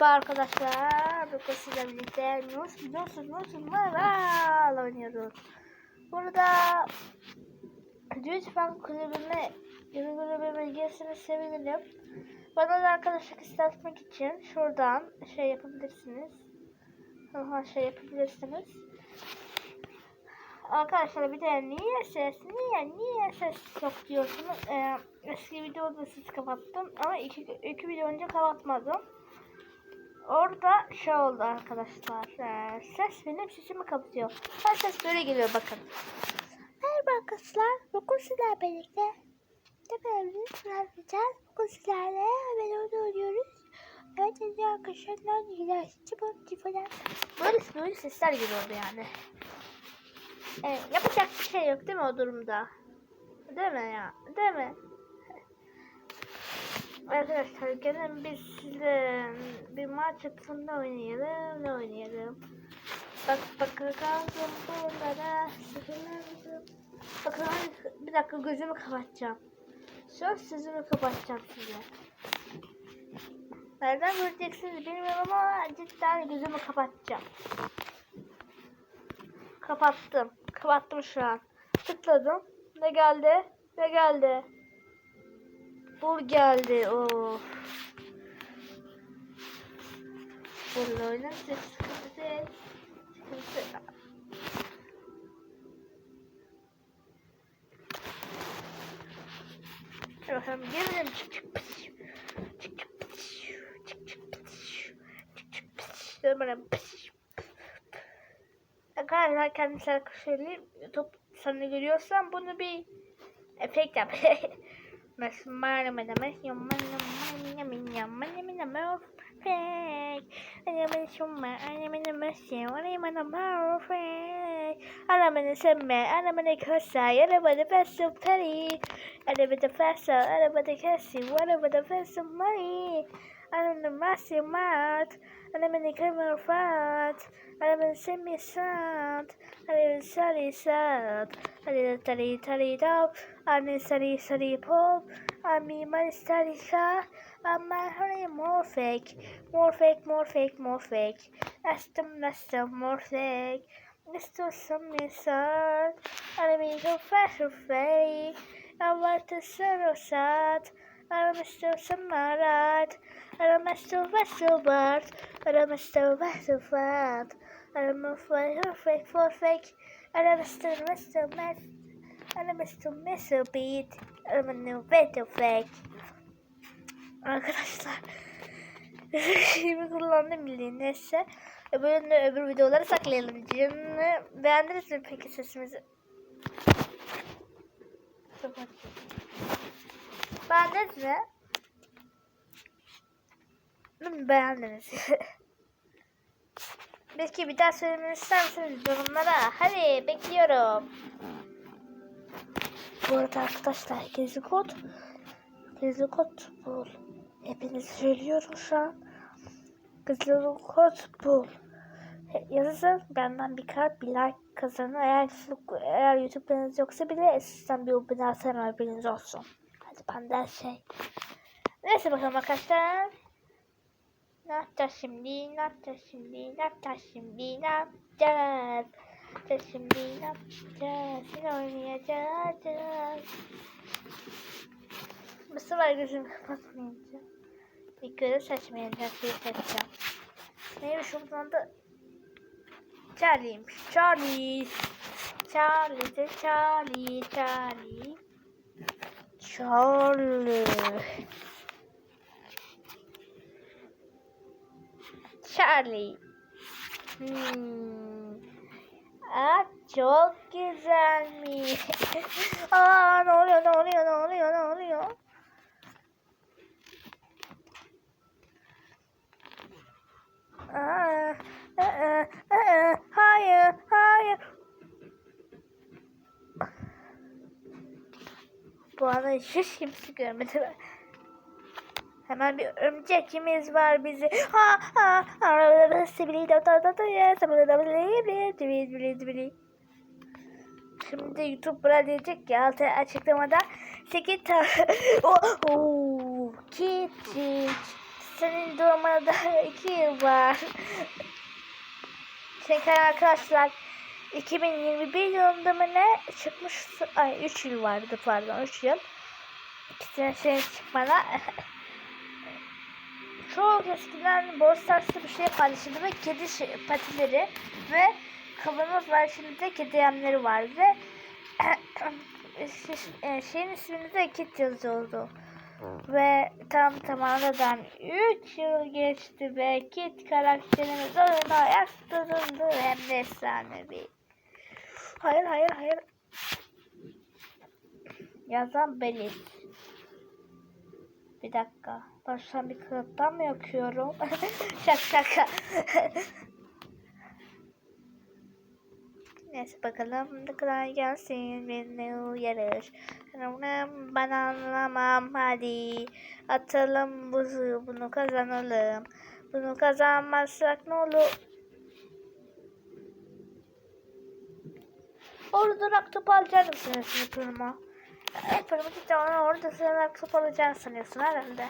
Merhaba arkadaşlar. Bugün sizlerle birlikte Nus Nus Nus Maral oynuyoruz. Burada lütfen kulübüme kulübüme gelseniz sevinirim. Bana da arkadaşlık istemek için şuradan şey yapabilirsiniz. Aha şey yapabilirsiniz. Arkadaşlar bir de niye ses niye niye ses yok diyorsunuz. Ee, eski videoda ses kapattım ama iki, iki video önce kapatmadım. Orada şey oldu arkadaşlar. Ee, ses benim sesimi kapatıyor. Her ses böyle geliyor bakın. Merhaba arkadaşlar. Bugün sizlerle birlikte Tepemizi yapacağız. Bugün sizlerle haber oynuyoruz. Evet hadi arkadaşlar ne güzel. Çıbım falan. Böyle, böyle sesler geliyordu yani. Evet, yapacak bir şey yok değil mi o durumda? Değil mi ya? Değil mi? Arkadaşlar gelin biz sizle bir maç atında oynayalım. Ne oynayalım? Bak bak kaldım sıkılırdım. Bakın bir dakika gözümü kapatacağım. Söz sözümü kapatacağım size. Nereden göreceksiniz bilmiyorum ama cidden gözümü kapatacağım. Kapattım. Kapattım şu an. Tıkladım. Ne geldi? Ne geldi? Bul geldi. Of. Bulla oynanacak sıkıntı değil. Sıkıntı. Bakalım gelelim. Çık. Arkadaşlar kendi şarkı söyleyeyim. YouTube sana görüyorsan bunu bir efekt yap. Masmara mana mas yung mana mana minya mana mina perfect. Ano man suma, ano man na masya, Anamını sevme, anamını kosay, anamını fesum penny. I'm anamını kesim, anamını fesum money. Anamını masim mat, anamını kemer fat. Anamını semi sant, anamını sari sant. Anamını tari tari dop, anamını sari sari pop. Anamını mani sari ka, anamını honey morphic. Morphic, morphic, morphic. Astum, astum, morphic. Fast fake. Jag var till sörosat. Alla måste samarat. Alla måste vara så bart. Alla måste vara så fat. Alla måste vara fake for fake. Vara så mest. Ana Mr. Mr. Beat. Ana Better Fake. Arkadaşlar. Şimdi kullandım bildiğin neyse. Öbür, öbür videoları saklayalım diyeceğim. Beğendiniz mi peki sesimizi? Beğendiniz mi? Beğendiniz. Belki bir daha söylemeni ister misiniz yorumlara? Hadi bekliyorum. Bu arada arkadaşlar gizli kod gizli kod bul. Hepiniz söylüyorum şu an. Gizli kod bul. Yazın benden bir kalp bir like kazanın. Eğer, eğer YouTube'larınız yoksa bile sizden bir obine atarım haberiniz olsun. Hadi benden şey. Neyse bakalım arkadaşlar. Ne yapacağız şimdi? Ne yapacağız şimdi? Ne yapacağız şimdi? Ne yapacağız? yapacağız şimdi? Ne yapacağız? Yine oynayacağız. Bu sefer gözümü kapatmayınca. Bir görev seçmeyeceğim. Bir seçeceğim. Neymiş buradan da Charlie'ymiş. Charlie. Charlie de Charlie. Charlie. Charlie. Charlie. Hmm. Aa, çok güzelmiş. Aa, ne oluyor, ne oluyor, ne oluyor, ne oluyor? Aa, aa, aa, hayır, hayır. Bu arada hiç kimse görmedi. Hemen bir örümcekimiz var bizi. Ha ha ha. Sibili da da da da ya. Sibili da bili bili bili Şimdi YouTube bura diyecek ya altı açıklamada 8 tane. oh, oh, kitçik senin doğumuna 2 yıl var. Çünkü arkadaşlar 2021 yılında mı ne çıkmış? Ay 3 yıl vardı pardon 3 yıl. İkisine şey çıkmana. Çok eskiden Brawl Stars'ta bir şey paylaşıldı ve kedi şey, patileri ve kavanoz var şimdi de kedi yemleri var ve e, şeyin ismini de Kit yazıyordu. Ve tam tamamladan 3 yıl geçti ve Kit karakterimiz oyuna ayakta durdu hem de efsanevi. Hayır hayır hayır. Yazan benim. Bir dakika. Baştan bir kağıttan mı yakıyorum? şaka şaka. Neyse bakalım ne kadar gelsin beni uyarır. Ben anlamam hadi. Atalım buzu bunu kazanalım. Bunu kazanmazsak ne olur? Orada durak top alacak mısınız Sniper'ıma? Sniper'ımı cidden orada sırarak top alacağını sanıyorsun herhalde.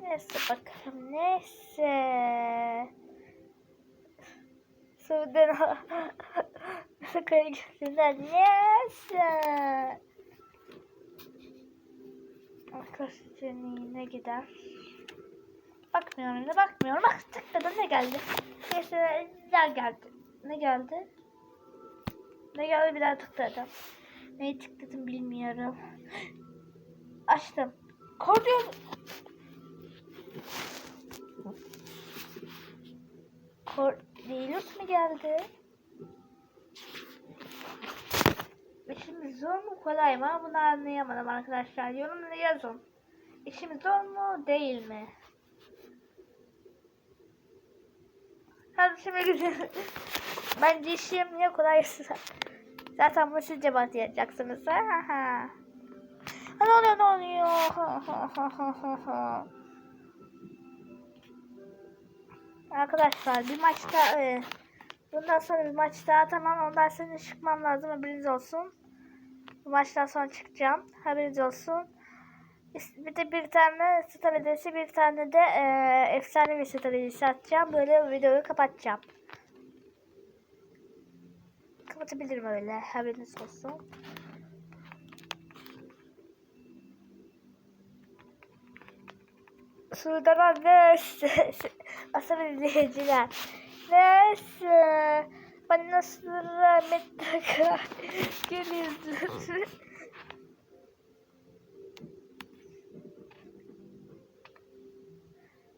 Neyse bakalım neyse. Sudan Kayıcısından neyse. Arkadaşlar ne gider? Bakmıyorum ne bakmıyorum. Bak tıkladım ne geldi? Neyse ne geldi? Ne geldi? Ne geldi bir daha tıkladım. Neyi tıkladım bilmiyorum. Açtım. Korkuyorum. Kor Linus mu geldi? İşimiz zor mu kolay mı? Bunu anlayamadım arkadaşlar. Yorumlara yazın. İşimiz zor mu değil mi? Hadi şimdi güzel. Bence işim ya kolay. Zaten bunu siz cevap yapacaksınız. Ha ha. Ne oluyor ne oluyor? Ha ha ha ha ha. Arkadaşlar bir maçta e, bundan sonra bir maç daha tamam ondan sonra çıkmam lazım haberiniz olsun. Bu maçtan sonra çıkacağım haberiniz olsun. Bir de bir tane star bir tane de e, efsane bir star atacağım. Böyle videoyu kapatacağım. Kapatabilirim öyle haberiniz olsun. Sudan neyse. Asıl izleyiciler. Neyse. Ben nasıl rahmet takar. Geliyorsun.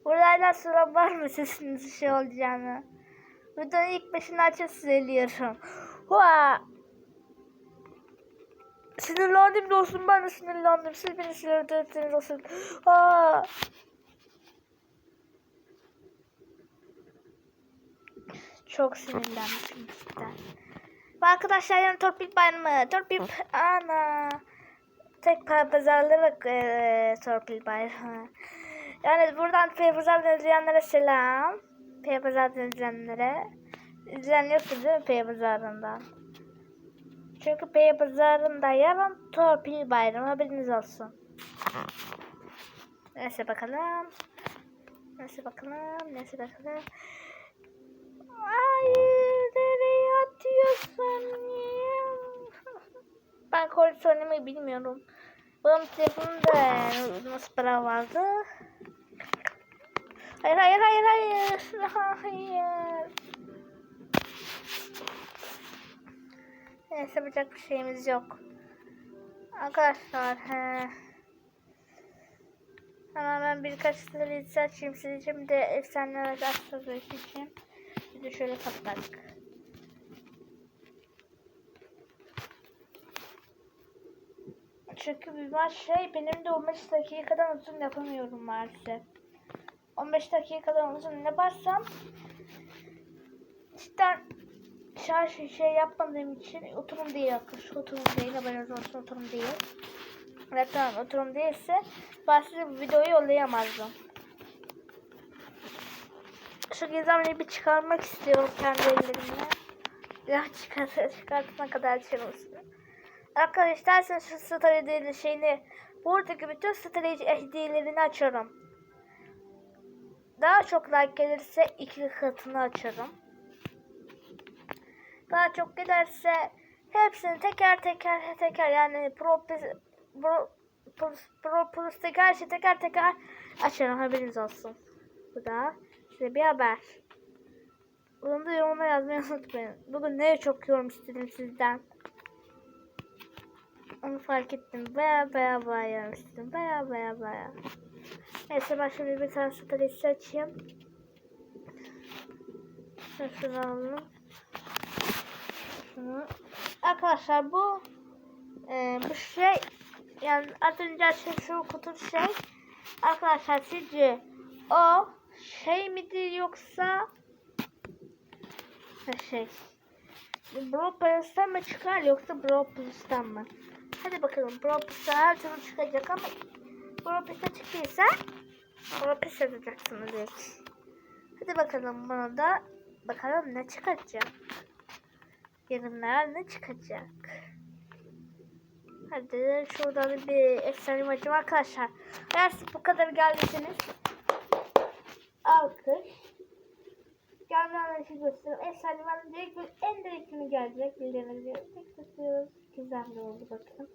Buralardan sonra var mı sesiniz şey olacağını? Buradan ilk başını açıp söylüyorum. Hua! Sinirlendim dostum ben de sinirlendim. Siz beni sinirlendirdiniz dostum. Aa! Çok sinirlenmişim cidden. Ve arkadaşlar yarın torpil bayramı. Torpil ana. Tek para pazarları e, torpil bayramı. Yani buradan Pey Pazar'dan izleyenlere selam. Pey Pazar'dan izleyenlere. İzleyen yoktu değil mi Pey Pazar'ından? Çünkü Pey Pazar'ında yarın torpil bayramı haberiniz olsun. Neyse bakalım. Neyse bakalım. Neyse bakalım. Hayır nereye atıyorsun? Ben kolis oynamayı bilmiyorum. Benim telefonumda nasıl para vardı? Hayır hayır hayır hayır. Hayır. Neyse yapacak bir şeyimiz yok. Arkadaşlar he. Hemen ben birkaç sırası açayım sileceğim de efsaneler açtırdığı için. De şöyle kapattık. Çünkü bir şey benim de 15 dakikadan uzun yapamıyorum maalesef. 15 dakikadan uzun yaparsam cidden şarj şey yapmadığım için oturum değil arkadaşlar. Oturum değil haberiniz olsun oturum değil. Zaten oturum değilse ben size bu videoyu yollayamazdım. Şu gizemliği bir çıkarmak istiyorum kendi ellerimle. Ya çıkarsa çıkartana kadar açılmasın. Arkadaşlar isterseniz şu hediyeli şeyini buradaki bütün star hediyelerini açarım. Daha çok like gelirse iki katını açarım. Daha çok giderse hepsini teker teker teker yani pro pro pro, pro plus teker şey teker teker açarım haberiniz olsun. Bu da size bir haber. Bunu da yorumlara yazmayı unutmayın. Bugün ne çok yorum istedim sizden. Onu fark ettim. Baya baya baya yorum istedim. Baya baya baya. Neyse ben şimdi bir tane stratejisi açayım. Şunu alalım. Şunu. Arkadaşlar bu e, bu şey yani az önce açtığım şu kutu şey arkadaşlar sizce o şey midir yoksa şey Brawl Pass'tan mı çıkar yoksa Brawl Plus'tan mı? Hadi bakalım Brawl Plus'tan her türlü çıkacak ama Brawl Pass'tan çıktıysa Brawl Pass yazacaksınız ilk. Hadi bakalım bana da bakalım ne çıkacak. Yarınlar ne çıkacak. Hadi şuradan bir efsane maçım arkadaşlar. Eğer bu kadar geldiyseniz alkış. Gelmeyenler için gösteriyorum. Efsane ben direkt böyle en direktini gelecek. Bildiğiniz gibi. Tek tıklıyoruz. Gizemli oldu bakın.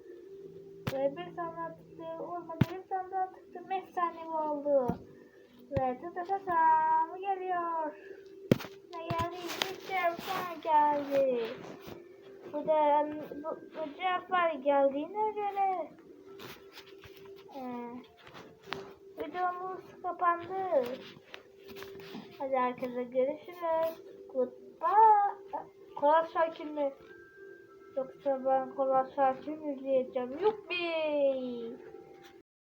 Ve bir tane daha. Olmadı bir tane daha tıkladım. Efsane oldu. Ve tatatam geliyor. Ne geldi? Bir cevap geldi. Bu da bu, bu cevaplar geldiğine göre ee, videomuz kapandı. Hadi herkese görüşürüz. Goodbye. Kola Şakir mi? Yoksa ben Kola Şakir mi izleyeceğim? Yuppi.